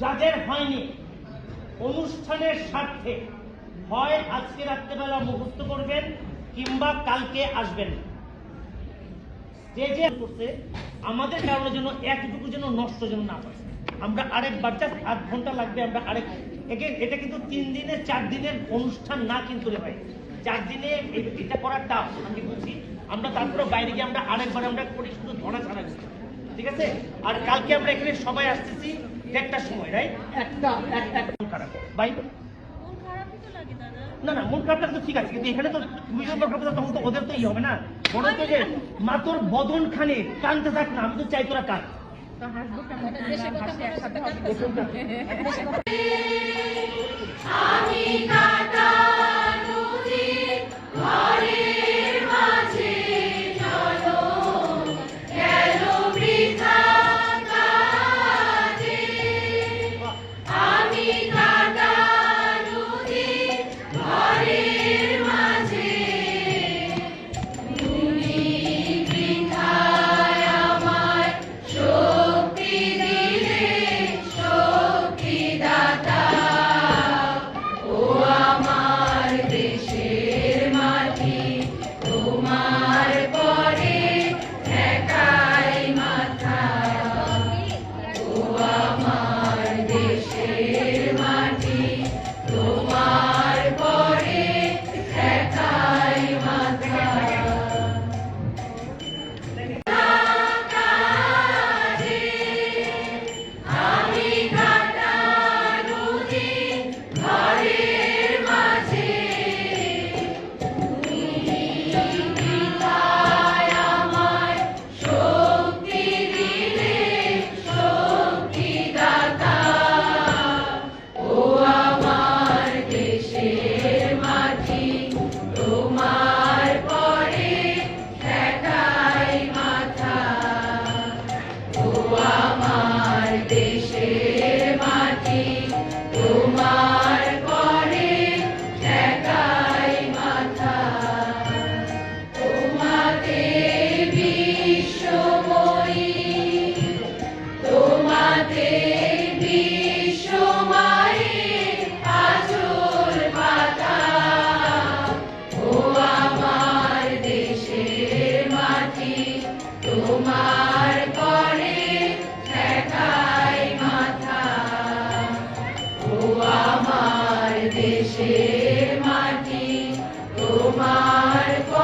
যাদের হয়নি, অনুষ্ঠানের স্বার্থে হয় আজকে রাত্রেবেলা মুহূর্ত করবেন কিংবা কালকে আসবেন। স্টেজে করতে আমাদের কারণে যেন একটুকু যেন নষ্ট যেন না হয়। আমরা আরেকবার জাস্ট আধ ঘণ্টা লাগবে, আমরা আরেক একে এটা কিন্তু তিন দিনের চার দিনের অনুষ্ঠান না কিন্তু রে ভাই। চার দিনে এটা করা টাফ আমি বলছি? আমরা তারপরে বাইরে গিয়ে আমরা আরেকবার আমরা করি, শুধু ধরা ছাড়া ঠিক আছে? আর কালকে আমরা এখানে সবাই আসতেছি দেড়টার সময় রাইট একটা এক এক খারাপ। বাই মন খারাপই তো লাগে দাদা। না না মন তো ঠিক আছে কিন্তু এখানে তো দুইজন দরকার পড়ে তখন তো ওদের তো ই হবে না। যে মা তোর বদন খানে কানতে থাক না আমি তো চাই তোরা কান আমি my